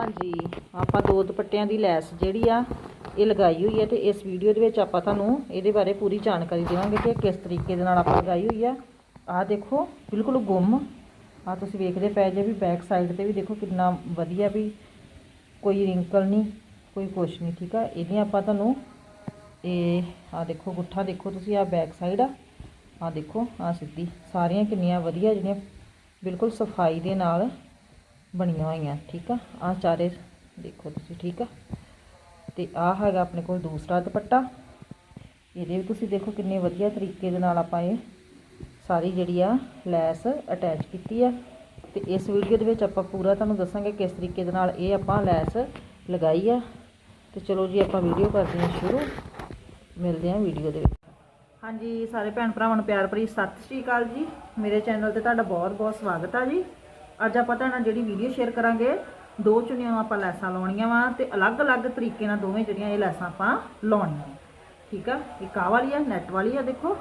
ਹਾਂਜੀ, ਆਪਾਂ ਦੋ ਦੁਪੱਟਿਆਂ ਦੀ ਲੈਸ ਜਿਹੜੀ ਆ, ਇਹ ਲਗਾਈ ਹੋਈ ਹੈ ਤੇ ਇਸ ਵੀਡੀਓ ਦੇ ਵਿੱਚ ਆਪਾਂ ਤੁਹਾਨੂੰ ਇਹਦੇ ਬਾਰੇ ਪੂਰੀ ਜਾਣਕਾਰੀ ਦੇਵਾਂਗੇ ਕਿ ਕਿਸ ਤਰੀਕੇ ਦੇ ਨਾਲ ਆਪਾਂ ਲਗਾਈ ਹੋਈ ਆ। ਆਹ ਦੇਖੋ, ਬਿਲਕੁਲ ਗੁੰਮ। ਆ ਤੁਸੀਂ ਵੇਖਦੇ ਪਏ ਜੇ ਵੀ ਬੈਕ ਸਾਈਡ ਤੇ ਵੀ ਦੇਖੋ ਕਿੰਨਾ ਵਧੀਆ ਵੀ ਕੋਈ ਰਿੰਕਲ ਨਹੀਂ, ਕੋਈ ਕੁਛ ਨਹੀਂ, ਠੀਕ ਆ? ਇਹਦੀਆਂ ਆਪਾਂ ਤੁਹਾਨੂੰ ਇਹ ਆ ਦੇਖੋ, ਗੁੱਠਾ ਦੇਖੋ ਤੁਸੀਂ ਆ ਬੈਕ ਸਾਈਡ ਆ। ਆ ਦੇਖੋ ਆ ਸਿੱਧੀ, ਸਾਰੀਆਂ ਕਿੰਨੀਆਂ ਵਧੀਆ ਜਿਹੜੀਆਂ, ਬਿਲਕੁਲ ਸਫ਼ਾਈ ਦੇ ਨਾਲ ਬਣੀਆਂ ਹੋਈਆਂ, ਠੀਕ ਆ? ਆ ਚਾਰੇ ਦੇਖੋ ਤੁਸੀਂ, ਠੀਕ ਆ? ਤੇ ਆ ਹੈਗਾ ਆਪਣੇ ਕੋਲ ਦੂਸਰਾ ਦੁਪੱਟਾ। ਇਹਦੇ ਵੀ ਤੁਸੀਂ ਦੇਖੋ ਕਿੰਨੇ ਵਧੀਆ ਤਰੀਕੇ ਦੇ ਨਾਲ ਆਪਾਂ ਇਹ ਸਾਰੀ ਜਿਹੜੀ ਆ ਲੈਸ ਅਟੈਚ ਕੀਤੀ ਆ। ਤੇ ਇਸ ਵੀਡੀਓ ਦੇ ਵਿੱਚ ਆਪਾਂ ਪੂਰਾ ਤੁਹਾਨੂੰ ਦੱਸਾਂਗੇ ਕਿਸ ਤਰੀਕੇ ਦੇ ਨਾਲ ਇਹ ਆਪਾਂ ਲੈਸ ਲਗਾਈ ਆ। ਤੇ ਚਲੋ ਜੀ ਆਪਾਂ ਵੀਡੀਓ ਕਰਦੇ ਹਾਂ ਸ਼ੁਰੂ। ਮਿਲਦੇ ਹਾਂ ਵੀਡੀਓ ਦੇ ਵਿੱਚ। ਹਾਂਜੀ, ਸਾਰੇ ਭੈਣ ਭਰਾਵਾਂ ਨੂੰ ਪਿਆਰ ਭਰੀ ਸਤਿ ਸ਼੍ਰੀ ਅਕਾਲ ਜੀ। ਮੇਰੇ ਚੈਨਲ ਤੇ ਤੁਹਾਡਾ ਬਹੁਤ ਬਹੁਤ ਸਵਾਗਤ ਆ ਜੀ। ਅੱਜ ਆਪਾਂ ਤੁਹਾਡੇ ਨਾਲ ਜਿਹੜੀ ਵੀਡੀਓ ਸ਼ੇਅਰ ਕਰਾਂਗੇ, ਦੋ ਚੁਣੀਆਂ ਆਪਾਂ ਲੈਸਾਂ ਲਾਉਣੀਆਂ ਵਾ ਤੇ ਅਲੱਗ-ਅਲੱਗ ਤਰੀਕੇ ਨਾਲ ਦੋਵੇਂ ਜਿਹੜੀਆਂ ਇਹ ਲੈਸਾਂ ਆਪਾਂ ਲਾਉਣੀਆਂ। ਠੀਕ ਆ? ਇੱਕ ਆਹ ਵਾਲੀ ਆ ਨੈਟ ਵਾਲੀ ਆ ਦੇਖੋ।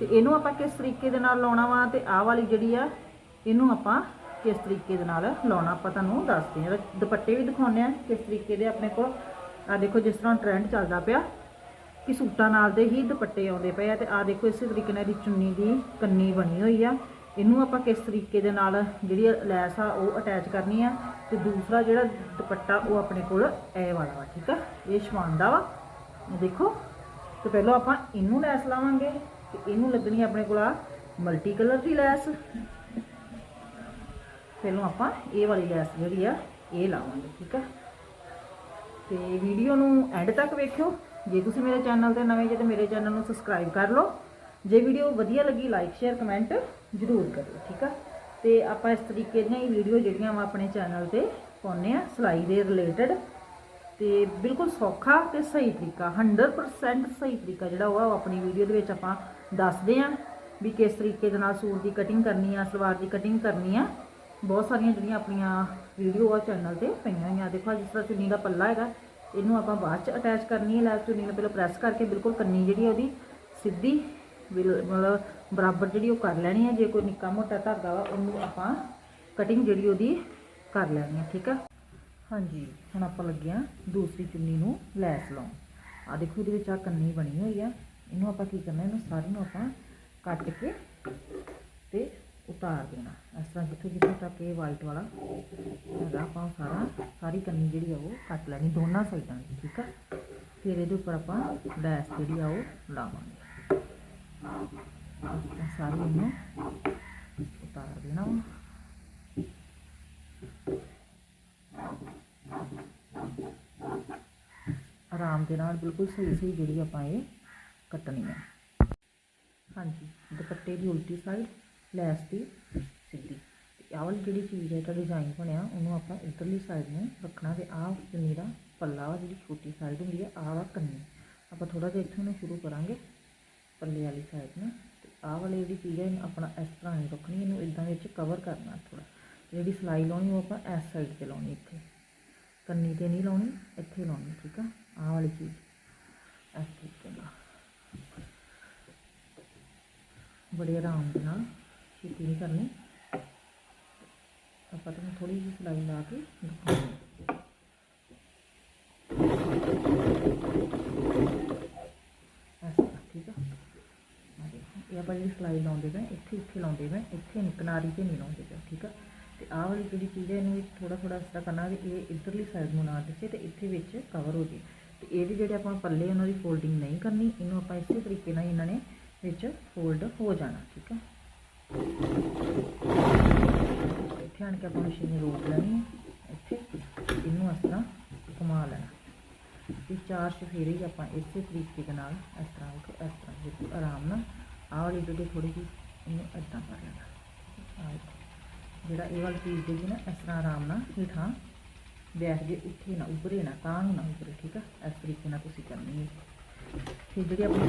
ਤੇ ਇਹਨੂੰ ਆਪਾਂ ਕਿਸ ਤਰੀਕੇ ਦੇ ਨਾਲ ਲਾਉਣਾ ਵਾ ਤੇ ਆਹ ਵਾਲੀ ਜਿਹੜੀ ਆ, ਇਹਨੂੰ ਆਪਾਂ ਕਿਸ ਤਰੀਕੇ ਦੇ ਨਾਲ ਲਾਉਣਾ, ਆਪਾਂ ਤੁਹਾਨੂੰ ਦੱਸਦੇ ਹਾਂ। ਦੁਪੱਟੇ ਵੀ ਦਿਖਾਉਂਦੇ ਆ ਕਿਸ ਤਰੀਕੇ ਦੇ ਆਪਣੇ ਕੋਲ। ਆ ਦੇਖੋ, ਜਿਸ ਤਰ੍ਹਾਂ ਟ੍ਰੈਂਡ ਚੱਲਦਾ ਪਿਆ ਕਿ ਸੂਟਾਂ ਨਾਲ ਦੇ ਹੀ ਦੁਪੱਟੇ ਆਉਂਦੇ ਪਏ ਆ ਤੇ ਆ ਦੇਖੋ, ਇਸੇ ਤਰੀਕੇ ਨਾਲ ਇਹਦੀ ਚੁੰਨੀ ਦੀ ਕੰਨੀ ਬਣੀ ਹੋਈ ਆ। ਇਹਨੂੰ ਆਪਾਂ ਕਿਸ ਤਰੀਕੇ ਦੇ ਨਾਲ ਜਿਹੜੀ ਲੈਸ ਆ ਉਹ ਅਟੈਚ ਕਰਨੀ ਆ ਤੇ ਦੂਸਰਾ ਜਿਹੜਾ ਦੁਪੱਟਾ ਉਹ ਆਪਣੇ ਕੋਲ ਇਹ ਵਾਲਾ ਵਾ, ਠੀਕ ਆ? ਇਹ ਸ਼ਵਾਨ ਦਾ ਵਾ। ਦੇਖੋ, ਤੇ ਪਹਿਲਾਂ ਆਪਾਂ ਇਹਨੂੰ ਲੈਸ ਲਾਵਾਂਗੇ ਤੇ ਇਹਨੂੰ ਲੱਗਣੀ ਆਪਣੇ ਕੋਲ ਆ ਮਲਟੀ ਕਲਰ ਦੀ ਲੈਸ। ਪਹਿਲਾਂ ਆਪਾਂ ਇਹ ਵਾਲੀ ਲੈਸ ਜਿਹੜੀ ਆ ਇਹ ਲਾਵਾਂਗੇ, ਠੀਕ ਆ? ਤੇ ਵੀਡੀਓ ਨੂੰ ਐਂਡ ਤੱਕ ਵੇਖਿਓ। ਜੇ ਤੁਸੀਂ ਮੇਰੇ ਚੈਨਲ ਤੇ ਨਵੇਂ ਜੇ ਤੇ ਮੇਰੇ ਚੈਨਲ ਨੂੰ ਸਬਸਕ੍ਰਾਈਬ ਕਰ ਲਓ। ਜੇ ਵੀਡੀਓ ਵਧੀਆ ਲੱਗੀ ਲਾਈਕ ਸ਼ੇਅਰ ਕਮੈਂਟ ਜ਼ਰੂਰ ਕਰਿਓ, ਠੀਕ ਆ? ਤੇ ਆਪਾਂ ਇਸ ਤਰੀਕੇ ਦੀਆਂ ਹੀ ਵੀਡੀਓ ਜਿਹੜੀਆਂ ਵਾ ਆਪਣੇ ਚੈਨਲ ਤੇ ਪਾਉਂਦੇ ਆ, ਸਿਲਾਈ ਦੇ ਰਿਲੇਟਡ ਤੇ ਬਿਲਕੁਲ ਸੌਖਾ ਤੇ ਸਹੀ ਤਰੀਕਾ 100% ਸਹੀ ਤਰੀਕਾ ਜਿਹੜਾ ਉਹ ਆ, ਉਹ ਆਪਣੀ ਵੀਡੀਓ ਦੇ ਵਿੱਚ ਆਪਾਂ ਦੱਸਦੇ ਆ ਵੀ ਕਿਸ ਤਰੀਕੇ ਦੇ ਨਾਲ ਸੂਟ ਦੀ ਕਟਿੰਗ ਕਰਨੀ ਆ, ਸਲਵਾਰ ਦੀ ਕਟਿੰਗ ਕਰਨੀ ਆ। ਬਹੁਤ ਸਾਰੀਆਂ ਜਿਹੜੀਆਂ ਆਪਣੀਆਂ ਵੀਡੀਓ ਆ ਚੈਨਲ ਤੇ ਪਈਆਂ ਹੋਈਆਂ, ਦੇਖੋ ਜਿਸ ਤਰ੍ਹਾਂ ਚੁੰਨੀ ਦਾ ਪੱਲਾ ਹੈਗਾ, ਇਹਨੂੰ ਆਪਾਂ ਬਾਅਦ ਚ ਅਟੈਚ ਕਰਨੀ ਹੈ ਲੈਸ ਚੁੰਨੀ ਨੂੰ ਪਹਿਲਾਂ ਪ੍ਰੈਸ ਕਰਕੇ ਬਿਲਕੁਲ ਕੰਨੀ ਜਿਹੜੀ ਉਹਦੀ ਸਿੱਧੀ ਬਿਲ- ਮਤਲਬ ਬਰਾਬਰ ਜਿਹੜੀ ਉਹ ਕਰ ਲੈਣੀ ਹੈ ਜੇ ਕੋਈ ਨਿੱਕਾ ਮੋਟਾ ਧਾਗਾ ਵਾ, ਉਹਨੂੰ ਆਪਾਂ ਕਟਿੰਗ ਜਿਹੜੀ ਉਹਦੀ ਕਰ ਲੈਣੀ ਹੈ ਠੀਕ ਆ? ਹਾਂਜੀ, ਹੁਣ ਆਪਾਂ ਲੱਗੇ ਆ ਦੂਸਰੀ ਚੁੰਨੀ ਨੂੰ ਲੈਸ ਲਾਉਣ। ਆ ਦੇਖੋ ਇਹਦੇ ਵਿੱਚ ਆ ਕੰਨੀ ਬਣੀ ਹੋਈ ਆ। ਇਹਨੂੰ ਆਪਾਂ ਕੀ ਕਰਨਾ, ਇਹਨੂੰ ਸਾਰੀ ਨੂੰ ਆਪਾਂ ਕੱਟ ਕੇ ਤੇ ਉਤਾਰ ਦੇਣਾ। ਇਸ ਤਰ੍ਹਾਂ ਜਿੱਥੇ ਜਿੱਥੇ ਤੱਕ ਇਹ ਵਾਈਟ ਵਾਲਾ ਹੈਗਾ, ਆਪਾਂ ਸਾਰਾ, ਸਾਰੀ ਕੰਨੀ ਜਿਹੜੀ ਆ, ਉਹ ਕੱਟ ਲੈਣੀ ਦੋਨਾਂ ਸਾਈਡਾਂ ਦੀ ਠੀਕ ਆ? ਫਿਰ ਇਹਦੇ ਉੱਪਰ ਆਪਾਂ ਲੈਸ ਜਿਹੜੀ ਆ, ਉਹ ਲਾਵਾਂਗੇ। ਸਾਰੀ ਇਹਨੂੰ ਉਤਾਰ ਦੇਣਾ ਵਾ ਆਰਾਮ ਦੇ ਨਾਲ ਬਿਲਕੁਲ ਸਹੀ ਸਹੀ ਜਿਹੜੀ ਆਪਾਂ ਇਹ ਕੱਟਣੀ ਹੈ। ਹਾਂਜੀ, ਦੁਪੱਟੇ ਦੀ ਉਲਟੀ ਸਾਈਡ ਲੈਸ ਦੀ ਸਿੱਧੀ। ਤੇ ਆਹ ਵਾਲੀ ਜਿਹੜੀ ਚੀਜ਼ ਹੈ ਤਾਂ ਡਿਜ਼ਾਈਨ ਬਣਿਆ, ਉਹਨੂੰ ਆਪਾਂ ਇੱਧਰਲੀ ਸਾਈਡ ਨੂੰ ਰੱਖਣਾ ਤੇ ਆਹ ਚੁੰਨੀ ਦਾ ਪੱਲਾ ਵਾ, ਜਿਹੜੀ ਛੋਟੀ ਸਾਈਡ ਹੁੰਦੀ ਹੈ, ਆਹ ਵਾ ਕੰਨੀ। ਆਪਾਂ ਥੋੜਾ ਜਿਹਾ ਇੱਥੋਂ ਨੂੰ ਸ਼ੁਰੂ ਕਰਾਂਗੇ। ਪੱਲੇ ਵਾਲੀ ਸਾਈਡ ਨੂੰ। ਤੇ ਆਹ ਵਾਲੀ ਜਿਹੜੀ ਚੀਜ਼ ਹੈ, ਇਹਨੂੰ ਆਪਣਾ ਇਸ ਤਰ੍ਹਾਂ ਨਹੀਂ ਰੱਖਣੀ, ਇਹਨੂੰ ਇਦਾਂ ਵਿੱਚ ਕਵਰ ਕਰਨਾ ਥੋੜਾ ਜਿਹੜੀ ਸਲਾਈ ਲਾਉਣੀ, ਉਹ ਆਪਾਂ ਇਸ ਸਾਈਡ ਤੇ ਲਾਉਣੀ ਇੱਥੇ। ਕੰਨੀ ਤੇ ਨਹੀਂ ਲਾਉਣੀ, ਇੱਥੇ ਲਾਉਣੀ, ਠੀਕ ਆ? ਆਹ ਵਾਲੀ ਚੀਜ਼। ਇਸ ਤਰੀਕੇ ਨਾਲ। ਬੜੇ ਆਰਾਮ ਦੇ ਨਾਲ ਛੇਤੀ ਨਹੀਂ ਕਰਨੀ। ਆਪਾਂ ਤੁਹਾਨੂੰ ਥੋੜੀ ਜਿਹੀ ਸਲਾਈ ਲਾ ਕੇ ਦਿਖਾਉਂਦੇ ਹਾਂ ਇਸ ਤਰ੍ਹਾਂ, ਠੀਕ ਆ ਆਹ ਦੇਖੋ, ਇਹ ਆਪਾਂ ਜਿਹੜੀ ਸਲਾਈ ਲਾਉਂਦੇ ਪਏ, ਇੱਥੇ ਇੱਥੇ ਲਾਉਂਦੇ ਪਏ, ਇੱਥੇ ਨਹੀਂ, ਕਿਨਾਰੀ ਤੇ ਨਹੀਂ ਲਾਉਂਦੇ ਪਏ, ਠੀਕ ਆ? ਤੇ ਆਹ ਵਾਲੀ ਜਿਹੜੀ ਚੀਜ਼ ਹੈ ਇਹਨੂੰ ਥੋੜਾ ਥੋੜਾ ਇਸ ਤਰ੍ਹਾਂ ਕਰਨਾ ਵੀ ਇਹ ਇੱਧਰਲੀ ਸਾਈਡ ਨੂੰ ਨਾ ਦਿਸੇ ਤੇ ਇੱਥੇ ਵਿੱਚ ਕਵਰ ਹੋ ਜੇ ਤੇ ਇਹਦੇ ਜਿਹੜੇ ਆਪਾਂ ਪੱਲੇ ਉਹਨਾਂ ਦੀ ਫੋਲਡਿੰਗ ਨਹੀਂ ਕਰਨੀ, ਇਹਨੂੰ ਆਪਾਂ ਇਸੇ ਤਰੀਕੇ ਨਾਲ ਹੀ ਇਹਨਾਂ ਨੇ ਵਿੱਚ ਫੋਲਡ ਹੋ ਜਾਣਾ, ਠੀਕ ਆ? ਇੱਥੇ ਆਣ ਕੇ ਆਪਾਂ ਮਸ਼ੀਨ ਰੋਕ ਲੈਣੀ ਇੱਥੇ ਇਹਨੂੰ ਇਸ ਤਰ੍ਹਾਂ ਘੁਮਾ ਲੈਣਾ। ਤੇ ਚਾਰ ਚਫੇਰੇ ਹੀ ਆਪਾਂ ਇਸੇ ਤਰੀਕੇ ਦੇ ਨਾਲ ਇਸ ਤਰ੍ਹਾਂ ਇਸ ਤਰ੍ਹਾਂ ਬਿਲਕੁਲ ਆਰਾਮ ਨਾਲ ਆਹ ਵਾਲੀ ਜਿਹੜੀ ਥੋੜੀ ਜਿਹੀ ਇਹਨੂੰ ਇਦਾਂ ਕਰ ਲੈਣਾ। ਜਿਹੜਾ ਇਹ ਵਾਲੀ ਚੀਜ਼ ਜਿਹੜੀ ਨਾ, ਇਸ ਤਰ੍ਹਾਂ ਆਰਾਮ ਨਾਲ ਹੇਠਾਂ ਬੈਠ ਜੇ ਉੱਠੇ ਨਾ ਉੱਭਰੇ ਨਾ, ਤਾਂ ਨੂੰ ਨਾ ਉੱਭਰੇ, ਠੀਕ ਆ? ਇਸ ਤਰੀਕੇ ਨਾਲ ਤੁਸੀਂ ਕਰਨੀ ਹੈ। ਫਿਰ ਜਿਹੜੀ ਆਪਣੀ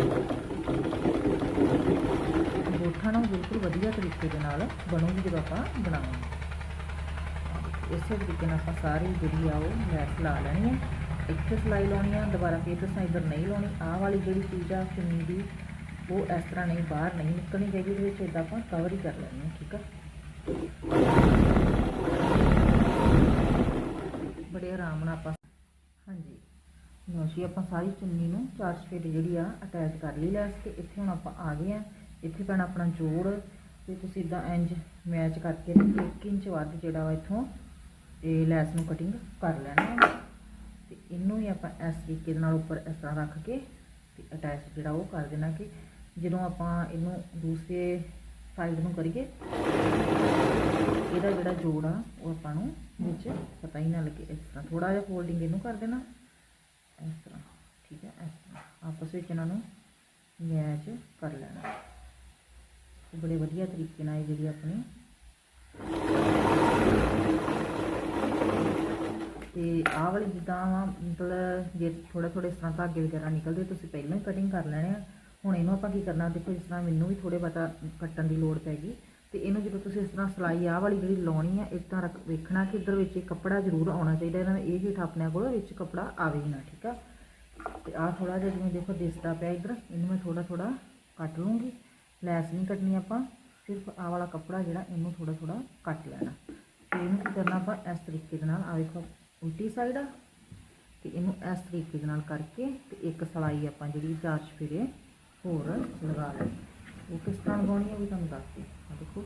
ਗੋਠਾ ਨਾ ਬਿਲਕੁਲ ਵਧੀਆ ਤਰੀਕੇ ਦੇ ਨਾਲ ਬਣੂਗੀ ਜਦੋਂ ਆਪਾਂ ਬਣਾਵਾਂਗੇ। ਇਸੇ ਤਰੀਕੇ ਨਾਲ ਆਪਾਂ ਸਾਰੀ ਜਿਹੜੀ ਆ ਉਹ ਲੈਸ ਲਾ ਲੈਣੀ ਹੈ। ਇੱਥੇ ਸਲਾਈ ਲਾਉਣੀ ਆ, ਦੁਬਾਰਾ ਫਿਰ ਦੱਸਾਂ ਇੱਧਰ ਨਹੀਂ ਲਾਉਣੀ। ਆਹ ਵਾਲੀ ਜਿਹੜੀ ਚੀਜ਼ ਆ, ਚੁੰਨੀ ਦੀ ਉਹ ਇਸ ਤਰ੍ਹਾਂ ਨਹੀਂ, ਬਾਹਰ ਨਹੀਂ ਨਿਕਲਣੀ ਚਾਹੀਦੀ ਇਹਦੇ ਵਿੱਚ ਇਦਾਂ ਆਪਾਂ ਕਵਰ ਹੀ ਕਰ ਲੈਣੀ ਹੈ, ਠੀਕ ਆ? ਬੜੇ ਆਰਾਮ ਨਾਲ ਆਪਾਂ ਹਾਂਜੀ। ਲਓ ਜੀ ਆਪਾਂ ਸਾਰੀ ਚੁੰਨੀ ਨੂੰ ਚਾਰ ਸਫੇਰੇ ਜਿਹੜੀ ਆ ਅਟੈਚ ਕਰ ਲਈ ਲੈਸ ਤੇ, ਇੱਥੇ ਹੁਣ ਆਪਾਂ ਆ ਗਏ ਆ ਇੱਥੇ ਪੈਣਾ ਆਪਣਾ ਜੋੜ ਤੇ ਤੁਸੀਂ ਇਦਾਂ ਇੰਜ ਮੈਚ ਕਰਕੇ ਤੇ 1 ਇੰਚ ਵੱਧ ਜਿਹੜਾ ਵਾ ਇੱਥੋਂ ਇਹ ਲੈਸ ਨੂੰ ਕਟਿੰਗ ਕਰ ਲੈਣਾ ਹੈ ਤੇ ਇਹਨੂੰ ਹੀ ਆਪਾਂ ਇਸ ਤਰੀਕੇ ਦੇ ਨਾਲ ਉੱਪਰ ਇਸ ਤਰ੍ਹਾਂ ਰੱਖ ਕੇ ਤੇ ਅਟੈਚ ਜਿਹੜਾ ਉਹ ਕਰ ਦੇਣਾ ਕਿ ਜਦੋਂ ਆਪਾਂ ਇਹਨੂੰ ਦੂਸਰੇ ਸਾਈਡ ਨੂੰ ਕਰੀਏ, ਇਹਦਾ ਜਿਹੜਾ ਜੋੜ ਆ, ਉਹ ਆਪਾਂ ਨੂੰ ਵਿੱਚ ਪਤਾ ਹੀ ਨਾ ਲੱਗੇ। ਇਸ ਤਰ੍ਹਾਂ ਥੋੜਾ ਜਿਹਾ ਫੋਲਡਿੰਗ ਇਹਨੂੰ ਕਰ ਦੇਣਾ। ਇਸ ਤਰ੍ਹਾਂ, ਠੀਕ ਹੈ, ਇਸ ਤਰ੍ਹਾਂ। ਆਪਸ ਵਿੱਚ ਇਹਨਾਂ ਨੂੰ ਮੈਚ ਕਰ ਲੈਣਾ। ਬੜੇ ਵਧੀਆ ਤਰੀਕੇ ਨਾਲ ਇਹ ਜਿਹੜੀ ਆਪਣੀ ਤੇ ਆਹ ਵਾਲੀ ਜਿੱਦਾਂ ਵਾ, ਮਤਲਬ ਜੇ ਥੋੜਾ ਥੋੜੇ ਇਸ ਤਰ੍ਹਾਂ ਧਾਗੇ ਵਗੈਰਾ ਨਿਕਲਦੇ, ਤੁਸੀਂ ਪਹਿਲਾਂ ਹੀ ਕਟਿੰਗ ਕਰ ਲੈਣੇ ਆ। ਹੁਣ ਇਹਨੂੰ ਆਪਾਂ ਕੀ ਕਰਨਾ, ਦੇਖੋ ਇਸ ਤਰ੍ਹਾਂ ਮੈਨੂੰ ਵੀ ਥੋੜੇ ਬਤਾ ਕੱਟਣ ਦੀ ਲੋੜ ਪੈ ਗਈ, ਤੇ ਇਹਨੂੰ ਜਦੋਂ ਤੁਸੀਂ ਇਸ ਤਰ੍ਹਾਂ ਸਲਾਈ ਆਹ ਵਾਲੀ ਜਿਹੜੀ ਲਾਉਣੀ ਆ ਇਸ ਤਰ੍ਹਾਂ ਰੱਖ, ਵੇਖਣਾ ਕਿ ਇੱਧਰ ਵਿੱਚ ਇਹ ਕੱਪੜਾ ਜ਼ਰੂਰ ਆਉਣਾ ਚਾਹੀਦਾ, ਇਹਨਾਂ ਦੇ ਇਹ ਹੇਠ ਆਪਣੇ ਕੋਲ ਵਿੱਚ ਕੱਪੜਾ ਆਵੇ ਹੀ ਨਾ, ਠੀਕ ਆ? ਤੇ ਆਹ ਥੋੜਾ ਜਿਹਾ ਜਿਵੇਂ ਦੇਖੋ ਦਿਸਦਾ ਪਿਆ ਇੱਧਰ, ਇਹਨੂੰ ਮੈਂ ਥੋੜਾ ਥੋੜਾ ਕੱਟ ਲੂੰਗੀ ਲੈਸ ਨਹੀਂ ਕੱਟਣੀ ਆਪਾਂ, ਸਿਰਫ ਆਹ ਵਾਲਾ ਕੱਪੜਾ ਜਿਹੜਾ ਇਹਨੂੰ ਥੋੜਾ ਥੋੜਾ ਕੱਟ ਲੈਣਾ। ਤੇ ਇਹਨੂੰ ਕੀ ਕਰਨਾ ਆਪਾਂ, ਇਸ ਤਰੀਕੇ ਦੇ ਨਾਲ ਆ ਵੇਖੋ ਉਲਟੀ ਸਾਈਡ ਆ, ਤੇ ਇਹਨੂੰ ਇਸ ਤਰੀਕੇ ਦੇ ਨਾਲ ਕਰਕੇ ਤੇ ਇੱਕ ਸਲਾਈ ਆਪਾਂ ਜਿਹੜੀ ਚਾਰ ਚਫੇਰੇ ਹੋਰ ਲਗਾ ਲੈਣੀ ਉਹ ਕਿਸ ਤਰ੍ਹਾਂ ਲਗਾਉਣੀ ਹੈ ਵੀ ਤੁਹਾਨੂੰ ਦੱਸਦੀ ਆ ਦੇਖੋ,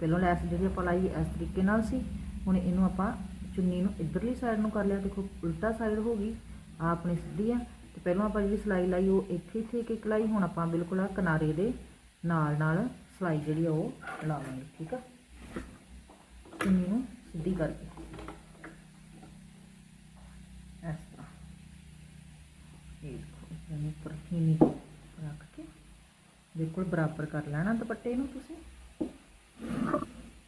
ਪਹਿਲਾਂ ਲੈਸ ਜਿਹੜੀ ਆਪਾਂ ਲਾਈ ਇਸ ਤਰੀਕੇ ਨਾਲ ਸੀ, ਹੁਣ ਇਹਨੂੰ ਆਪਾਂ ਚੁੰਨੀ ਨੂੰ ਇਧਰਲੀ ਸਾਈਡ ਨੂੰ ਕਰ ਲਿਆ। ਦੇਖੋ, ਉਲਟਾ ਸਾਈਡ ਹੋ ਗਈ ਆ ਆਪਣੀ ਸਿੱਧੀ ਆ। ਤੇ ਪਹਿਲਾਂ ਆਪਾਂ ਜਿਹੜੀ ਸਲਾਈ ਲਾਈ, ਉਹ ਇੱਥੇ ਇੱਥੇ ਇੱਕ ਇੱਕ ਲਾਈ, ਹੁਣ ਆਪਾਂ ਬਿਲਕੁਲ ਆ ਕਿਨਾਰੇ ਦੇ ਨਾਲ ਨਾਲ ਸਲਾਈ ਜਿਹੜੀ ਆ, ਉਹ ਲਾਵਾਂਗੇ, ਠੀਕ ਆ? ਚੁੰਨੀ ਨੂੰ ਸਿੱਧੀ ਕਰਕੇ। ਇਸ ਤਰ੍ਹਾਂ। ਇਹ ਦੇਖੋ, ਇਹਨੂੰ ਉੱਪਰ ਨੀਵੀਂ ਰੱਖ ਕੇ ਬਿਲਕੁਲ ਬਰਾਬਰ ਕਰ ਲੈਣਾ ਦੁਪੱਟੇ ਨੂੰ ਤੁਸੀਂ।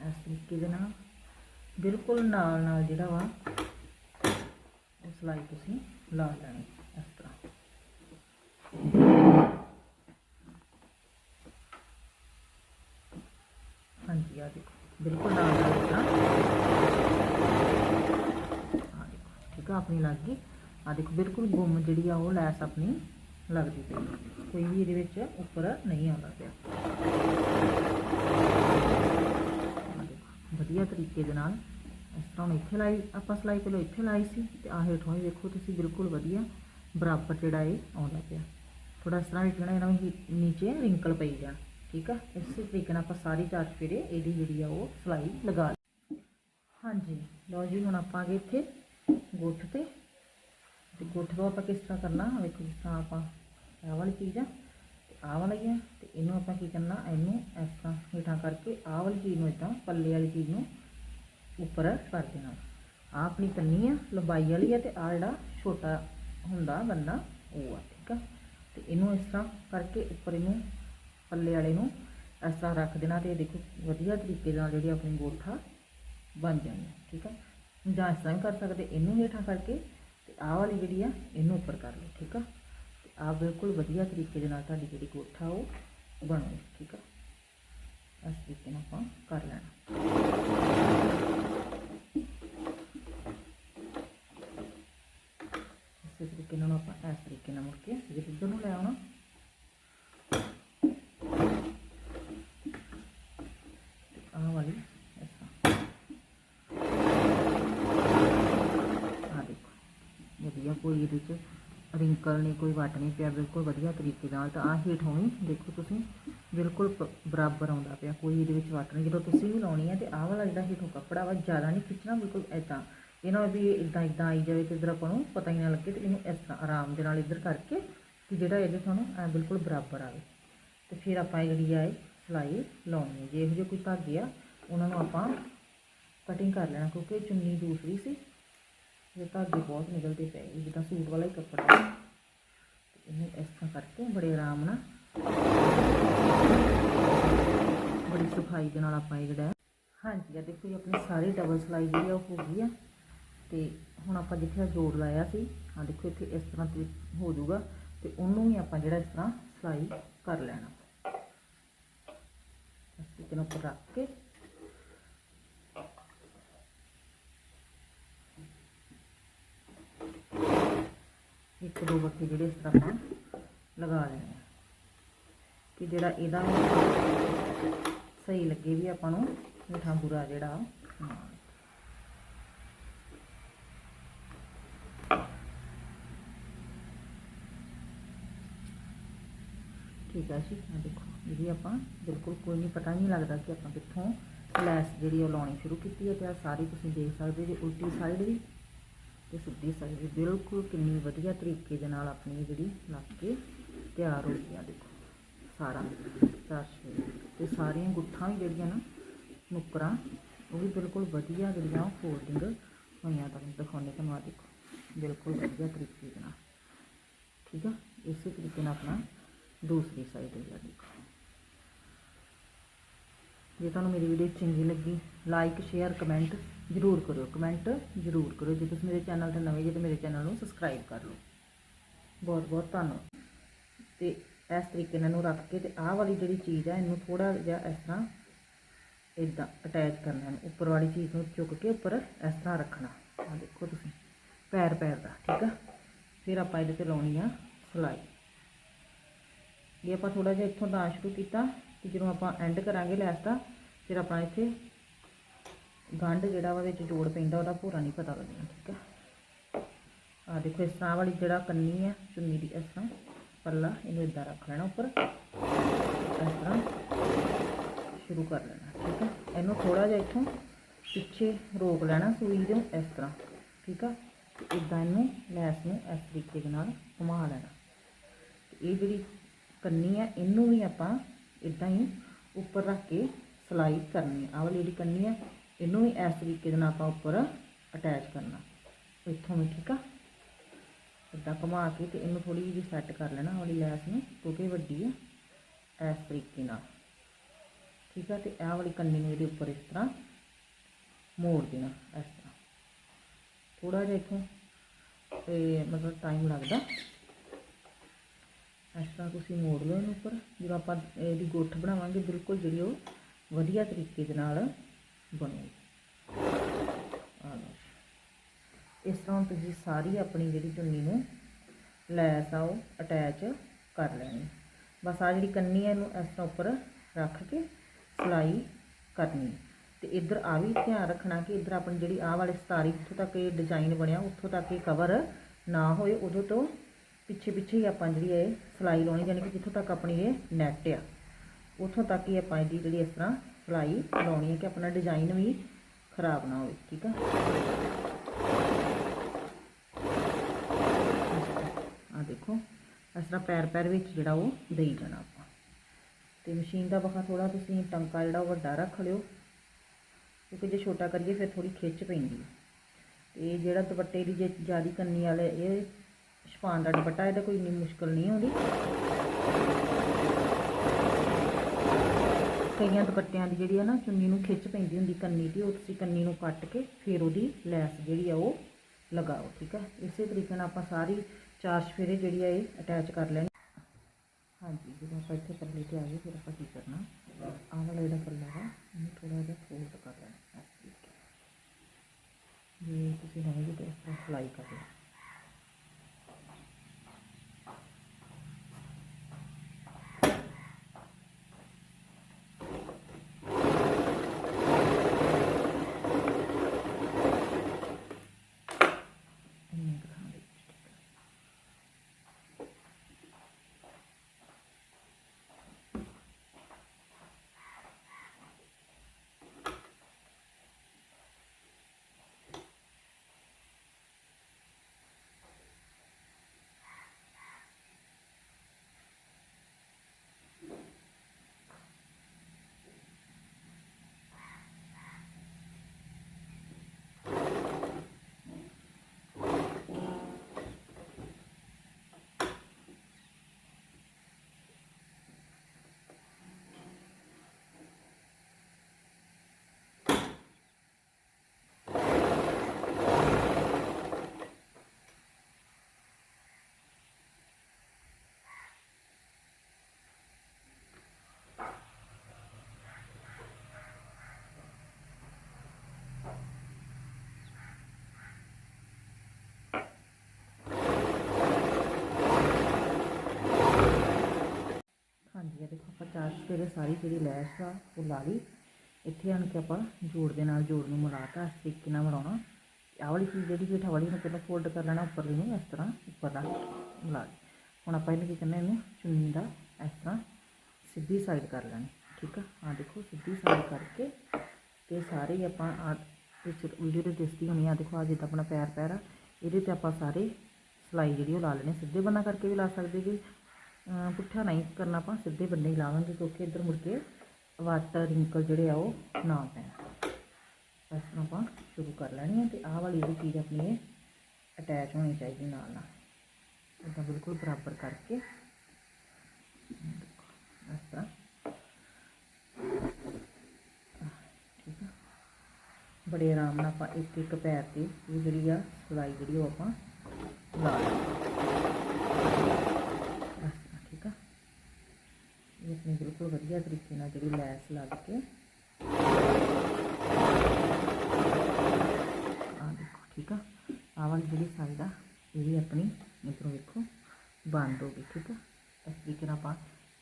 ਇਸ ਤਰੀਕੇ ਦੇ ਨਾਲ। ਬਿਲਕੁਲ ਨਾਲ ਨਾਲ ਜਿਹੜਾ ਵਾ, ਉਹ ਸਲਾਈ ਤੁਸੀਂ ਲਾ ਲੈਣੀ ਇਸ ਤਰ੍ਹਾਂ। ਹਾਂਜੀ, ਆ ਦੇਖੋ। ਬਿਲਕੁਲ ਨਾਲ ਨਾਲ ਇਸ ਤਰ੍ਹਾਂ। ਆ ਦੇਖੋ, ਠੀਕ ਆ, ਆਪਣੀ ਲੱਗ ਗਈ। ਆ ਦੇਖੋ, ਬਿਲਕੁਲ ਗੁੰਮ ਜਿਹੜੀ ਆ, ਉਹ ਲੈਸ ਆਪਣੀ ਲੱਗਦੀ ਪਈ ਕੋਈ ਵੀ ਇਹਦੇ ਵਿੱਚ ਉੱਪਰ ਨਹੀਂ ਆਉਂਦਾ ਪਿਆ। ਵਧੀਆ ਤਰੀਕੇ ਦੇ ਨਾਲ ਇਸ ਤਰ੍ਹਾਂ ਹੁਣ ਇੱਥੇ ਲਾਈ, ਆਪਾਂ ਸਲਾਈ ਪਹਿਲਾਂ ਇੱਥੇ ਲਾਈ ਸੀ ਤੇ ਆ ਹੇਠੋਂ ਹੀ ਦੇਖੋ ਤੁਸੀਂ ਬਿਲਕੁਲ ਵਧੀਆ ਬਰਾਬਰ ਜਿਹੜਾ ਇਹ ਆਉਂਦਾ ਪਿਆ। ਥੋੜਾ ਇਸ ਤਰ੍ਹਾਂ ਵੇਖਣਾ ਇਹਨਾਂ ਨੂੰ ਹੀ- ਨੀਚੇ ਰਿੰਕਲ ਪਈ ਜਾਣ, ਠੀਕ ਆ? ਇਸੇ ਤਰੀਕੇ ਨਾਲ ਆਪਾਂ ਸਾਰੀ ਚਾਰ ਫੇਰੇ ਇਹਦੀ ਜਿਹੜੀ ਆ ਉਹ ਸਲਾਈ ਲਗਾ ਲਈ। ਹਾਂਜੀ, ਲਓ ਜੀ, ਹੁਣ ਆਪਾਂ ਆ ਗਏ ਇੱਥੇ ਗੁੱਠ ਤੇ। ਤੇ ਗੁੱਠ ਤੋਂ ਆਪਾਂ ਕਿਸ ਤਰ੍ਹਾਂ ਕਰਨਾ? ਵੇਖੋ ਜਿਸ ਤਰ੍ਹਾਂ ਆਪਾਂ ਆਹ ਵਾਲੀ ਚੀਜ਼ ਆ ਤੇ ਆਹ ਵਾਲੀ ਆ ਤੇ ਇਹਨੂੰ ਆਪਾਂ ਕੀ ਕਰਨਾ? ਇਹਨੂੰ ਇਸ ਤਰ੍ਹਾਂ ਹੇਠਾਂ ਕਰਕੇ ਆਹ ਵਾਲੀ ਚੀਜ਼ ਨੂੰ ਇਦਾਂ ਪੱਲੇ ਵਾਲੀ ਚੀਜ਼ ਨੂੰ ਉੱਪਰ ਕਰ ਦੇਣਾ। ਆਹ ਆਪਣੀ ਕੰਨੀ ਆ ਲੰਬਾਈ ਵਾਲੀ ਆ ਤੇ ਆ ਜਿਹੜਾ ਛੋਟਾ ਹੁੰਦਾ ਬੰਨਾ ਉਹ ਆ ਠੀਕ ਆ? ਤੇ ਇਹਨੂੰ ਇਸ ਤਰ੍ਹਾਂ ਕਰਕੇ ਉੱਪਰ ਇਹਨੂੰ ਪੱਲੇ ਵਾਲੇ ਨੂੰ ਇਸ ਤਰ੍ਹਾਂ ਰੱਖ ਦੇਣਾ ਤੇ ਦੇਖੋ ਵਧੀਆ ਤਰੀਕੇ ਨਾਲ ਜਿਹੜੀ ਆਪਣੀ ਗੋਠਾ ਬਣ ਜਾਣੀ ਹੈ, ਠੀਕ ਆ? ਜਾਂ ਇਸ ਤਰ੍ਹਾਂ ਵੀ ਕਰ ਸਕਦੇ ਇਹਨੂੰ ਹੇਠਾਂ ਕਰਕੇ ਤੇ ਆਹ ਵਾਲੀ ਜਿਹੜੀ ਆ, ਇਹਨੂੰ ਉੱਪਰ ਕਰ ਲਓ, ਠੀਕ ਆ? ਤੇ ਆਹ ਬਿਲਕੁਲ ਵਧੀਆ ਤਰੀਕੇ ਦੇ ਨਾਲ ਤੁਹਾਡੀ ਜਿਹੜੀ ਗੋਠਾ ਉਹ ਬਣੂ, ਠੀਕ ਆ? ਇਸ ਤਰੀਕੇ ਨਾਲ ਆਪਾਂ ਕਰ ਲੈਣਾ। ਇਸੇ ਤਰੀਕੇ ਨਾਲ ਆਪਾਂ ਇਸ ਤਰੀਕੇ ਨਾਲ ਮੁੜ ਕੇ, ਜੇ ਇੱਧਰ ਨੂੰ ਲੈ ਆਉਣਾ ਤੇ ਆਹ ਵਾਲੀ ਇਸ ਤਰ੍ਹਾਂ ਆ ਦੇਖੋ ਵਧੀਆ ਕੋਈ ਇਹਦੇ ਚ ਰਿੰਕਲ ਨਹੀਂ, ਕੋਈ ਵੱਟ ਨਹੀਂ ਪਿਆ, ਬਿਲਕੁਲ ਵਧੀਆ ਤਰੀਕੇ ਨਾਲ। ਤਾਂ ਆਹ ਹੇਠੋਂ ਹੋਣੀ ਦੇਖੋ ਤੁਸੀਂ, ਬਿਲਕੁਲ ਪ- ਬਰਾਬਰ ਆਉਂਦਾ ਪਿਆ, ਕੋਈ ਇਹਦੇ ਵਿੱਚ ਵੱਟ ਨਹੀਂ। ਜਦੋਂ ਤੁਸੀਂ ਵੀ ਲਾਉਣੀ ਹੈ ਤੇ ਆਹ ਵਾਲਾ ਜਿਹੜਾ ਹੇਠੋਂ ਕੱਪੜਾ ਵਾ, ਜ਼ਿਆਦਾ ਨਹੀਂ ਖਿੱਚਣਾ, ਬਿਲਕੁਲ ਐਦਾਂ ਇਹਨਾਂ ਵੀ ਇਦਾਂ ਇਦਾਂ ਆਈ ਜਾਵੇ ਤੇ ਇਧਰ ਆਪਾਂ ਨੂੰ ਪਤਾ ਹੀ ਨਾ ਲੱਗੇ ਤੇ ਇਹਨੂੰ ਇਸ ਤਰ੍ਹਾਂ ਆਰਾਮ ਦੇ ਨਾਲ ਇੱਧਰ ਕਰਕੇ ਕਿ ਜਿਹੜਾ ਇਹਦੇ ਤੁਹਾਨੂੰ ਐ ਬਿਲਕੁਲ ਬਰਾਬਰ ਆਵੇ। ਤੇ ਫਿਰ ਆਪਾਂ ਜਿਹੜੀ ਆ, ਇਹ ਸਿਲਾਈ ਲਾਉਣੀ ਹੈ ਜੇ ਇਹੋ ਜਿਹੇ ਕੋਈ ਧਾਗੇ ਆ, ਉਹਨਾਂ ਨੂੰ ਆਪਾਂ ਕਟਿੰਗ ਕਰ ਲੈਣਾ, ਕਿਉਂਕਿ ਚੁੰਨੀ ਦੂਸਰੀ ਸੀ। ਇਹ ਧਾਗੇ ਬਹੁਤ ਨਿਕਲਦੇ ਪਏ ਇਹ ਜਿੱਦਾਂ ਸੂਟ ਵਾਲਾ ਹੀ ਕੱਪੜਾ ਹੈ। ਇਹਨੂੰ ਇਸ ਤਰ੍ਹਾਂ ਕਰਕੇ ਬੜੇ ਆਰਾਮ ਨਾਲ, ਬੜੀ ਸਫ਼ਾਈ ਦੇ ਨਾਲ ਆਪਾਂ ਇਹ ਜਿਹੜਾ ਹਾਂਜੀ ਆ ਦੇਖੋ ਜੀ, ਆਪਣੀ ਸਾਰੀ ਡਬਲ ਸਲਾਈ ਜਿਹੜੀ ਆ ਉਹ ਹੋ ਗਈ ਆ। ਤੇ ਹੁਣ ਆਪਾਂ ਜਿੱਥੇ ਆਹ ਜੋੜ ਲਾਇਆ ਸੀ ਆ ਦੇਖੋ ਇੱਥੇ ਇਸ ਤਰ੍ਹਾਂ ਤੇ ਹੋ ਜਾਊਗਾ ਤੇ ਉਹਨੂੰ ਵੀ ਆਪਾਂ ਜਿਹੜਾ ਇਸ ਤਰ੍ਹਾਂ ਸਲਾਈ ਕਰ ਲੈਣਾ। ਇਸ ਤਰੀਕੇ ਨਾਲ ਉੱਪਰ ਰੱਖ ਕੇ ਇੱਕ ਦੋ ਬੱਤੀ ਜਿਹੜੇ ਇਸ ਤਰ੍ਹਾਂ ਆਪਾਂ ਲਗਾ ਲੈਣੇ ਕਿ ਜਿਹੜਾ ਇਹਦਾ ਸਹੀ ਲੱਗੇ ਵੀ ਆਪਾਂ ਨੂੰ ਮਿੱਠਾ ਬੁਰਾ ਜਿਹੜਾ। ਠੀਕ ਆ ਜੀ ਆ ਦੇਖੋ ਜਿਹੜੀ ਆਪਾਂ ਬਿਲਕੁਲ ਕੋਈ ਨਹੀਂ ਪਤਾ ਨਹੀਂ ਲੱਗਦਾ ਕਿ ਆਪਾਂ ਕਿੱਥੋਂ ਲੈਸ ਜਿਹੜੀ ਉਹ ਲਾਉਣੀ ਸ਼ੁਰੂ ਕੀਤੀ ਹੈ ਤੇ ਆ ਸਾਰੀ ਤੁਸੀਂ ਦੇਖ ਸਕਦੇ ਜੇ ਉਲਟੀ ਸਾਈਡ ਵੀ ਤੇ ਸਿੱਧੀ ਸਾਈਡ ਵੀ ਬਿਲਕੁਲ ਕਿੰਨੀ ਵਧੀਆ ਤਰੀਕੇ ਦੇ ਨਾਲ ਆਪਣੀ ਜਿਹੜੀ ਲੱਗ ਕੇ ਤਿਆਰ ਹੋ ਗਈ ਆ ਦੇਖੋ। ਸਾਰਾ ਚਾਰਸ਼ੇ ਤੇ ਸਾਰੀਆਂ ਗੁੱਠਾਂ ਵੀ ਜਿਹੜੀਆਂ ਨਾ, ਨੁਕਰਾਂ, ਉਹ ਵੀ ਬਿਲਕੁਲ ਵਧੀਆ ਜਿਹੜੀਆਂ ਫੋਲਡਿੰਗ ਹੋਈਆਂ ਤੁਹਾਨੂੰ ਦਿਖਾਉਣੇ ਤੁਹਾਨੂੰ ਆ ਦੇਖੋ। ਬਿਲਕੁਲ ਵਧੀਆ ਤਰੀਕੇ ਦੇ ਨਾਲ। ਠੀਕ ਆ? ਇਸੇ ਤਰੀਕੇ ਨਾਲ ਆਪਣਾ ਦੂਸਰੀ ਸਾਈਡ ਵੀ ਆ ਦੇਖੋ। ਜੇ ਤੁਹਾਨੂੰ ਮੇਰੀ ਵੀਡੀਓ ਚੰਗੀ ਲੱਗੀ ਲਾਈਕ ਸ਼ੇਅਰ ਕਮੈਂਟ ਜ਼ਰੂਰ ਕਰਿਓ। ਕਮੈਂਟ ਜ਼ਰੂਰ ਕਰਿਓ। ਜੇ ਤੁਸੀਂ ਮੇਰੇ ਚੈਨਲ ਤੇ ਨਵੇਂ ਜੇ ਤਾਂ ਮੇਰੇ ਚੈਨਲ ਨੂੰ ਸਬਸਕ੍ਰਾਈਬ ਕਰ ਲਓ। ਬਹੁਤ ਬਹੁਤ ਧੰਨਵਾਦ। ਤੇ ਇਸ ਤਰੀਕੇ ਨਾਲ ਇਹਨੂੰ ਰੱਖ ਕੇ ਤੇ ਆਹ ਵਾਲੀ ਜਿਹੜੀ ਚੀਜ਼ ਆ, ਇਹਨੂੰ ਥੋੜਾ ਜਿਹਾ ਇਸ ਤਰ੍ਹਾਂ ਇਦਾਂ ਅਟੈਚ ਕਰਨਾ ਇਹਨੂੰ ਉੱਪਰ ਵਾਲੀ ਚੀਜ਼ ਨੂੰ ਚੁੱਕ ਕੇ ਉੱਪਰ ਇਸ ਤਰ੍ਹਾਂ ਰੱਖਣਾ। ਆ ਦੇਖੋ ਤੁਸੀਂ, ਪੈਰ ਪੈਰ ਦਾ, ਠੀਕ ਆ? ਫਿਰ ਆਪਾਂ ਇਹਦੇ ਤੇ ਲਾਉਣੀ ਆ ਸਿਲਾਈ। ਇਹ ਆਪਾਂ ਥੋੜਾ ਜਿਹਾ ਇੱਥੋਂ ਦਾ ਸ਼ੁਰੂ ਕੀਤਾ ਤੇ ਜਦੋਂ ਆਪਾਂ ਐਂਡ ਕਰਾਂਗੇ ਲੈਸ ਦਾ ਫਿਰ ਆਪਣਾ ਇੱਥੇ ਗੰਢ ਜਿਹੜਾ ਵਾ ਵਿੱਚ ਜੋੜ ਪੈਂਦਾ, ਉਹਦਾ ਪੂਰਾ ਨਹੀਂ ਪਤਾ ਲੱਗਣਾ, ਠੀਕ ਆ? ਆ ਦੇਖੋ, ਇਸ ਤਰ੍ਹਾਂ ਵਾਲੀ ਜਿਹੜਾ ਕੰਨੀ ਹੈ ਚੁੰਨੀ ਦੀ, ਇਸ ਤਰ੍ਹਾਂ ਪੱਲਾ, ਇਹਨੂੰ ਇਦਾਂ ਰੱਖ ਲੈਣਾ ਉੱਪਰ। ਇਸ ਤਰ੍ਹਾਂ ਸ਼ੁਰੂ ਕਰ ਲੈਣਾ, ਠੀਕ ਆ? ਇਹਨੂੰ ਥੋੜਾ ਜਿਹਾ ਇੱਥੋਂ ਪਿੱਛੇ ਰੋਕ ਲੈਣਾ, ਸੂਈ ਦੇ ਇਸ ਤਰ੍ਹਾਂ, ਠੀਕ ਆ? ਤੇ ਇਦਾਂ ਇਹਨੂੰ ਲੈਸ ਨੂੰ ਇਸ ਤਰੀਕੇ ਦੇ ਨਾਲ ਘੁਮਾ ਲੈਣਾ। ਇਹ ਜਿਹੜੀ ਕੰਨੀ ਹੈ ਇਹਨੂੰ ਵੀ ਆਪਾਂ ਇਦਾਂ ਹੀ ਉੱਪਰ ਰੱਖ ਕੇ ਸਲਾਈ ਕਰਨੀ ਆਹ ਵਾਲੀ ਜਿਹੜੀ ਕੰਨੀ ਹੈ ਇਹਨੂੰ ਵੀ ਇਸ ਤਰੀਕੇ ਦੇ ਨਾਲ ਆਪਾਂ ਉੱਪਰ ਅਟੈਚ ਕਰਨਾ। ਇੱਥੋਂ ਵੀ ਠੀਕ ਆ? ਇਦਾਂ ਘੁਮਾ ਕੇ ਤੇ ਇਹਨੂੰ ਥੋੜੀ ਜਿਹੀ ਸੈੱਟ ਕਰ ਲੈਣਾ, ਆਹ ਵਾਲੀ ਲੈਸ ਨੂੰ, ਕਿਉਂਕਿ ਵੱਡੀ ਹੈ ਇਸ ਤਰੀਕੇ ਨਾਲ। ਠੀਕ ਆ? ਤੇ ਆਹ ਵਾਲੀ ਕੰਨੀ ਨੂੰ ਇਹਦੇ ਉੱਪਰ ਇਸ ਤਰ੍ਹਾਂ ਮੋੜ ਦੇਣਾ, ਇਸ ਤਰ੍ਹਾਂ। ਥੋੜਾ ਜਿਹਾ ਇੱਥੋਂ, ਤੇ ਮਤਲਬ ਟਾਈਮ ਲੱਗਦਾ। ਇਸ ਤਰ੍ਹਾਂ ਤੁਸੀਂ ਮੋੜ ਲਓ ਇਹਨੂੰ ਉੱਪਰ। ਜਦੋਂ ਆਪਾਂ ਇਹਦੀ ਗੁੱਠ ਬਣਾਵਾਂਗੇ, ਬਿਲਕੁਲ ਜਿਹੜੀ ਉਹ ਵਧੀਆ ਤਰੀਕੇ ਦੇ ਨਾਲ ਬਣੂਗੀ। ਇਸ ਤਰ੍ਹਾਂ ਤੁਸੀਂ ਸਾਰੀ ਆਪਣੀ ਜਿਹੜੀ ਚੁੰਨੀ ਨੂੰ ਲੈਸ ਆ ਉਹ ਅਟੈਚ ਕਰ ਲੈਣੀ। ਬਸ ਆ ਜਿਹੜੀ ਕੰਨੀ ਹੈ ਇਹਨੂੰ ਇਸ ਤਰ੍ਹਾਂ ਉੱਪਰ ਰੱਖ ਕੇ ਸਿਲਾਈ ਕਰਨੀ। ਤੇ ਇੱਧਰ ਆ ਵੀ ਧਿਆਨ ਰੱਖਣਾ ਕਿ ਇੱਧਰ ਆਪਣੀ ਜਿਹੜੀ ਆਹ ਵਾਲੇ ਸਤਾਰੀ ਉੱਥੋਂ ਤੱਕ ਇਹ ਡਿਜ਼ਾਈਨ ਬਣਿਆ, ਉੱਥੋਂ ਤੱਕ ਇਹ ਕਵਰ ਨਾ ਹੋਏ, ਉਦੋਂ ਤੋਂ ਪਿੱਛੇ ਪਿੱਛੇ ਹੀ ਆਪਾਂ ਜਿਹੜੀ ਇਹ ਸਿਲਾਈ ਲਾਉਣੀ ਯਾਨੀ ਕਿ ਜਿੱਥੋਂ ਤੱਕ ਆਪਣੀ ਇਹ ਨੈਟ ਆ, ਉੱਥੋਂ ਤੱਕ ਹੀ ਆਪਾਂ ਇਹਦੀ ਜਿਹੜੀ ਇਸ ਤਰ੍ਹਾਂ ਸਿਲਾਈ ਲਾਉਣੀ ਹੈ ਕਿ ਆਪਣਾ ਡਿਜ਼ਾਈਨ ਵੀ ਖਰਾਬ ਨਾ ਹੋਵੇ, ਠੀਕ ਆ? ਆ ਦੇਖੋ, ਇਸ ਤਰ੍ਹਾਂ ਪੈਰ ਪੈਰ ਵਿੱਚ ਜਿਹੜਾ ਉਹ ਦੇਈ ਜਾਣਾ ਆਪਾਂ। ਤੇ ਮਸ਼ੀਨ ਦਾ ਬਖਾ ਥੋੜਾ ਤੁਸੀਂ ਟੰਕਾ ਜਿਹੜਾ ਉਹ ਵੱਡਾ ਰੱਖ ਲਿਓ, ਕਿਉਂਕਿ ਜੇ ਛੋਟਾ ਕਰੀਏ ਫਿਰ ਥੋੜੀ ਖਿੱਚ ਪੈਂਦੀ ਹੈ। ਇਹ ਜਿਹੜਾ ਦੁਪੱਟੇ ਦੀ ਜੇ ਜਿਆਦੀ ਕੰਨੀ ਵਾਲੇ ਇਹ ਛਪਾਉਣ ਦਾ ਦੁਪੱਟਾ ਇਹਦਾ ਕੋਈ ਇੰਨੀ ਮੁਸ਼ਕਲ ਨਹੀਂ ਆਉਂਦੀ। ਕਈਆਂ ਦੁਪੱਟਿਆਂ ਦੀ ਜਿਹੜੀ ਆ ਨਾ ਚੁੰਨੀ ਨੂੰ ਖਿੱਚ ਪੈਂਦੀ ਹੁੰਦੀ ਕੰਨੀ ਦੀ, ਉਹ ਤੁਸੀਂ ਕੰਨੀ ਨੂੰ ਕੱਟ ਕੇ ਫਿਰ ਉਹਦੀ ਲੈਸ ਜਿਹੜੀ ਆ ਉਹ ਲਗਾਓ, ਠੀਕ ਹੈ ਇਸੇ ਤਰੀਕੇ ਨਾਲ ਆਪਾਂ ਸਾਰੀ ਚਾਰ ਸਫੇਰੇ ਜਿਹੜੀ ਆ ਇਹ ਅਟੈਚ ਕਰ ਲੈਣੀ। ਹਾਂਜੀ, ਜਦੋਂ ਆਪਾਂ ਇੱਥੇ ਪੱਲੇ ਤੇ ਆ ਗਏ ਫਿਰ ਆਪਾਂ ਕੀ ਕਰਨਾ? ਆਹ ਵਾਲਾ ਜਿਹੜਾ ਪੱਲਾ ਵਾ, ਇਹਨੂੰ ਥੋੜਾ ਜਿਹਾ ਫੋਲਡ ਕਰ ਲੈਣਾ। ਇਸ ਤਰੀਕੇ ਜੇ ਤੁਸੀਂ ਨਵੇਂ ਜਿਹੇ ਤੇ ਇਸ ਤਰ੍ਹਾਂ ਸਿਲਾਈ ਕਰ ਲਓ ਇੰਨੇ ਕੁ ਥਾਂ ਦੇ ਵਿੱਚ ਠੀਕ ਆ। ਹਾਂਜੀ ਇਹ ਦੇਖੋ ਸਾਰੀ ਜਿਹੜੀ ਲੈਸ ਆ, ਉਹ ਲਾ ਲਈ। ਇੱਥੇ ਆਣ ਕੇ ਆਪਾਂ ਜੋੜ ਦੇ ਨਾਲ ਜੋੜ ਨੂੰ ਮਿਲਾਤਾ ਇਸ ਤਰੀਕੇ ਨਾਲ ਮਿਲਾਉਣਾ ਆਹ ਵਾਲੀ ਚੀਜ਼ ਜਿਹੜੀ ਹੇਠਾਂ ਵਾਲੀ ਨੂੰ ਪਹਿਲਾਂ ਫੋਲਡ ਕਰ ਲੈਣਾ, ਉੱਪਰਲੀ ਨੂੰ ਇਸ ਤਰ੍ਹਾਂ ਉੱਪਰ ਦਾ ਮਿਲਾ ਲਈ। ਹੁਣ ਆਪਾਂ ਇਹਨੂੰ ਕੀ ਕਰਨਾ, ਇਹਨੂੰ ਚੁੰਨੀ ਦਾ ਇਸ ਤਰ੍ਹਾਂ ਸਿੱਧੀ ਸਾਈਡ ਕਰ ਲੈਣੀ, ਠੀਕ ਆ? ਆ ਦੇਖੋ, ਸਿੱਧੀ ਸਾਈਡ ਕਰਕੇ ਤੇ ਸਾਰੇ ਹੀ ਆਪਾਂ ਆ ਵਿੱਚ ਵੀਡੀਓ ਤੇ ਦਿਸਦੀ ਹੋਣੀ ਆ। ਦੇਖੋ ਆ ਜਿੱਦਾਂ ਆਪਣਾ ਪੈਰ ਪੈਰ ਆ, ਇਹਦੇ ਤੇ ਆਪਾਂ ਸਾਰੇ ਸਲਾਈ ਜਿਹੜੀ ਉਹ ਲਾ ਲੈਣੀ ਸਿੱਧੇ ਬੰਨਾ ਕਰਕੇ ਵੀ ਲਾ ਸਕਦੇ ਜੀ। ਪੁੱਠਾ ਨਹੀਂ ਕਰਨਾ ਆਪਾਂ, ਸਿੱਧੇ ਬੰਨੇ ਹੀ ਲਾਵਾਂਗੇ ਕਿਉਂਕਿ ਇੱਧਰ ਮੁੜ ਕੇ ਵਾਟਰ ਰਿੰਕਲ ਜਿਹੜੇ ਆ ਉਹ ਨਾ ਪੈਣ। ਇਸ ਤਰ੍ਹਾਂ ਆਪਾਂ ਸ਼ੁਰੂ ਕਰ ਲੈਣੀ ਹੈ ਤੇ ਆਹ ਵਾਲੀ ਜਿਹੜੀ ਚੀਜ਼ ਆਪਣੀ ਇਹ ਅਟੈਚ ਹੋਣੀ ਚਾਹੀਦੀ ਨਾਲ ਨਾਲ। ਇਦਾਂ ਬਿਲਕੁਲ ਬਰਾਬਰ ਕਰਕੇ। ਇਸ ਤਰ੍ਹਾਂ। ਠੀਕ ਆ। ਬੜੇ ਆਰਾਮ ਨਾਲ ਆਪਾਂ ਇੱਕ ਇੱਕ ਪੈਰ ਤੇ ਇਹ ਜਿਹੜੀ ਆ ਸਿਲਾਈ ਜਿਹੜੀ ਉਹ ਆਪਾਂ ਲਾ ਲਾਂਗੇ ਇਸ ਤਰ੍ਹਾਂ ਠੀਕ ਆ ਇਹ ਆਪਣੀ ਬਿਲਕੁਲ ਵਧੀਆ ਤਰੀਕੇ ਨਾਲ ਜਿਹੜੀ ਲੈਸ ਲੱਗ ਕੇ। ਆ ਦੇਖੋ, ਠੀਕ ਆ? ਆਹ ਵਾਲੀ ਜਿਹੜੀ ਸਾਈਡ ਆ, ਇਹ ਵੀ ਆਪਣੀ, ਇੱਧਰੋਂ ਵੇਖੋ, ਬੰਦ ਹੋ ਗਈ, ਠੀਕ ਆ? ਇਸ ਤਰੀਕੇ ਨਾਲ ਆਪਾਂ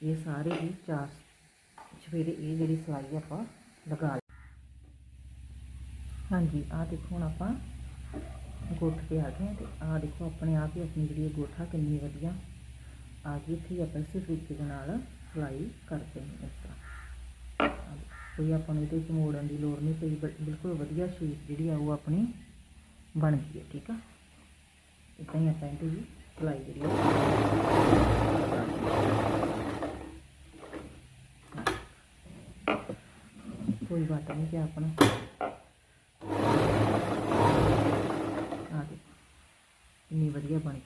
ਇਹ ਸਾਰੇ ਹੀ ਚਾਰ ਸਵੇਰੇ ਇਹ ਜਿਹੜੀ ਸਿਲਾਈ ਆਪਾਂ ਲਗਾ ਲਈ। ਹਾਂਜੀ, ਆਹ ਦੇਖੋ, ਹੁਣ ਆਪਾਂ ਗੋਠ ਤੇ ਆ ਗਏ ਹਾਂ ਤੇ ਆਹ ਦੇਖੋ, ਆਪਣੇ ਆਪ ਹੀ ਆਪਣੀ ਜਿਹੜੀ ਇਹ ਗੁੱਠਾ ਕਿੰਨੀ ਵਧੀਆ ਆ ਗਈ। ਇੱਥੇ ਹੀ ਆਪਾਂ ਇਸੇ ਤਰੀਕੇ ਦੇ ਨਾਲ ਸਿਲਾਈ ਕਰ ਦੇਣੀ ਇਸ ਤਰ੍ਹਾਂ। ਕੋਈ ਆਪਾਂ ਨੂੰ ਇਹਦੇ ਵਿੱਚ ਮੋੜਨ ਦੀ ਲੋੜ ਨਹੀਂ ਪਈ ਬਿਲਕੁਲ ਵਧੀਆ ਸ਼ੇਪ ਜਿਹੜੀ ਆ ਉਹ ਆਪਣੀ ਬਣ ਗਈ ਹੈ, ਠੀਕ ਆ? ਇਦਾਂ ਹੀ ਆਪਾਂ ਇਹਦੀ ਸਿਲਾਈ ਜਿਹੜੀ ਕੋਈ ਬਾਤ ਨਹੀਂ ਕਿ ਆਪਣਾ। ਆ ਦੇ ਇੰਨੀ ਵਧੀਆ ਬਣ ਗਈ।